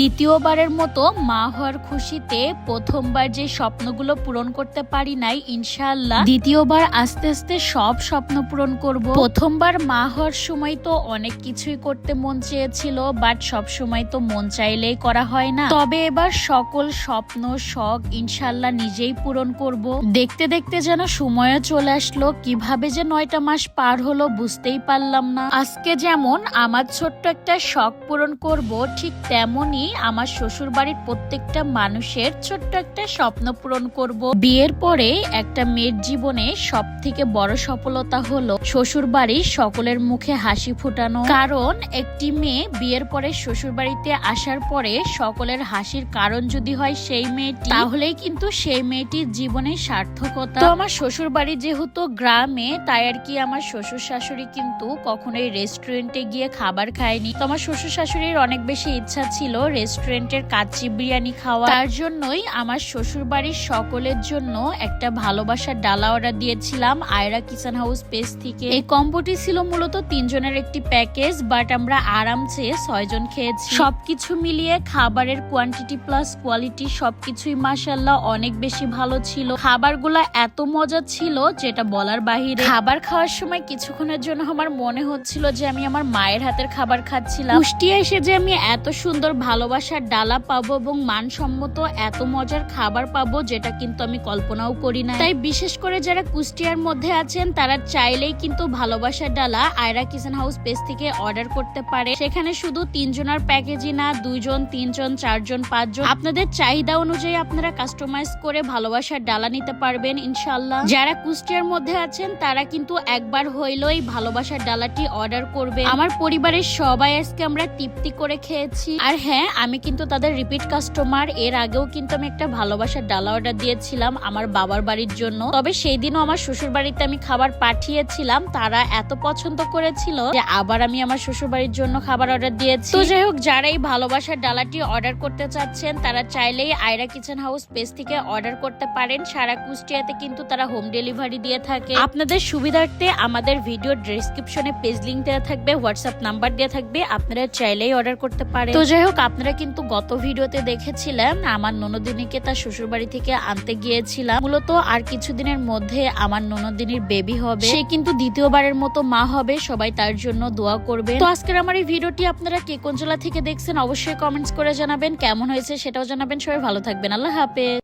দ্বিতীয়বারের মতো মা হওয়ার খুশিতে প্রথমবার যে স্বপ্নগুলো পূরণ করতে পারি নাই, ইনশাআল্লাহ। দ্বিতীয়বার আস্তে আস্তে সব স্বপ্ন পূরণ করব। প্রথমবার মা হওয়ার সময় তো অনেক কিছুই করতে মন চেয়েছিল, বাট সব সময় তো মন চাইলেই করা হয় না। তবে এবার সকল স্বপ্ন, শখ ইনশাল্লাহ নিজেই পূরণ করব। দেখতে দেখতে যেন সময়ও চলে আসলো, কীভাবে যে নয়টা মাস পার হলো বুঝতেই পারলাম না। আজকে যেমন আমার ছোট্ট একটা শখ পূরণ করব, ঠিক তেমনই আমার শ্বশুর বাড়ির প্রত্যেকটা মানুষের ছোট্ট একটা স্বপ্ন পূরণ করব। বিয়ের পরে একটা মেয়ের জীবনে সব থেকে বড় সফলতা হলো শ্বশুর বাড়ির সকলের মুখে হাসি ফুটানো। কারণ একটি মেয়ে বিয়ের পরে শ্বশুর বাড়িতে আসার পরে সকলের হাসির কারণ যদি হয় সেই মেয়েটি, তাহলেই কিন্তু সেই মেয়েটির জীবনে সার্থকতা। তো আমার শ্বশুর বাড়ি যেহেতু গ্রামে, তাই আর কি আমার শ্বশুর শাশুড়ি কিন্তু কখনোই রেস্টুরেন্টে গিয়ে খাবার খায়নি। তো আমার শ্বশুর শাশুড়ির অনেক বেশি ইচ্ছা ছিল রেস্টুরেন্টের কাচ্চি বিরিয়ানি খাওয়া। তার জন্যই আমার শ্বশুর বাড়ির সকলের জন্য একটা ভালোবাসার ডালা অর্ডার দিয়েছিলাম, আয়রা কিচেন হাউস পেজ থেকে। এই কম্বোটি ছিল মূলত তিনজনের একটি প্যাকেজ, বাট আমরা আরামসে ছয়জন খেয়েছি। সবকিছু মিলিয়ে খাবারের কোয়ান্টিটি প্লাস কোয়ালিটি সবকিছুই মাসাল্লাহ অনেক বেশি ভালো ছিল। খাবারগুলা এত মজা ছিল যেটা বলার বাহিরে। খাবার খাওয়ার সময় কিছুক্ষণের জন্য আমার মনে হচ্ছিল যে আমি আমার মায়ের হাতের খাবার খাচ্ছিলাম। কুষ্টিয়া এসে যে আমি এত সুন্দর ভালোবাসার ডালা পাবো এবং মানসম্মত এত মজার খাবার পাবো যেটা কিন্তু আমি কল্পনাও করি না তাই বিশেষ করে যারা কুষ্টিয়ার মধ্যে আছেন, তারা চাইলেই কিন্তু ভালোবাসার ডালা আয়রা কিচেন হাউস পেজ থেকে অর্ডার করতে পারে। সেখানে শুধু তিনজনের প্যাকেজই না, দুইজন, তিনজন, চারজন, পাঁচজন। আপনাদের চাহিদা অনুযায়ী আপনারা কাস্টমাইজ করে ভালোবাসার ডালা নিতে পারবেন ইনশাল্লাহ যারা কুষ্টিয়ার মধ্যে আছেন, তারা কিন্তু একবার হইলেই ভালোবাসার ডালাটি অর্ডার করবে আমার পরিবারের সবাই আজকে আমরা তৃপ্তি করে খেয়েছি। আর হ্যাঁ আমি কিন্তু তাদের রিপিট কাস্টমার এর আগেও কিন্তু আমি একটা ভালোবাসার ডালা অর্ডার দিয়েছিলাম আমার বাবার বাড়ির জন্য। তবে সেই দিনও আমার শ্বশুর বাড়িতে আমি খাবার পাঠিয়েছিলাম, তারা এত পছন্দ করেছিল যে আবার আমি আমার শ্বশুর বাড়ির জন্য খাবার অর্ডার দিয়েছি। তো যাই হোক, যারা এই ভালোবাসার ডালাটি অর্ডার করতে চাচ্ছেন, তারা চাইলেই আয়রা কিচেন হাউস পেজ থেকে অর্ডার করতে পারেন। সারা কুষ্টিয়াতে কিন্তু তারা হোম ডেলিভারি দিয়ে থাকে। আপনাদের সুবিধার্থে আমাদের ভিডিও ডেসক্রিপশনে পেজ লিঙ্ক দেওয়া থাকবে হোয়াটসঅ্যাপ নাম্বার দেওয়া থাকবে, আপনারা চাইলেই অর্ডার করতে পারেন। তো যাই হোক আপনারা কিন্তু গত ভিডিওতে দেখেছিলেন, আমার ননদিনীকে তার শ্বশুর বাড়ি থেকে আনতে গিয়েছিলাম। মূলত আর কিছুদিনের মধ্যে আমার ননদিনীর বেবি হবে। সে কিন্তু দ্বিতীয়বারের মতো মা হবে, সবাই তার জন্য দোয়া করবে তো আজকের আমার এই ভিডিওটি আপনারা কে কোন জেলা থেকে দেখছেন, অবশ্যই কমেন্টস করে জানাবেন। কেমন হয়েছে সেটাও জানাবেন। সবাই ভালো থাকবেন। আল্লাহ হাফেজ।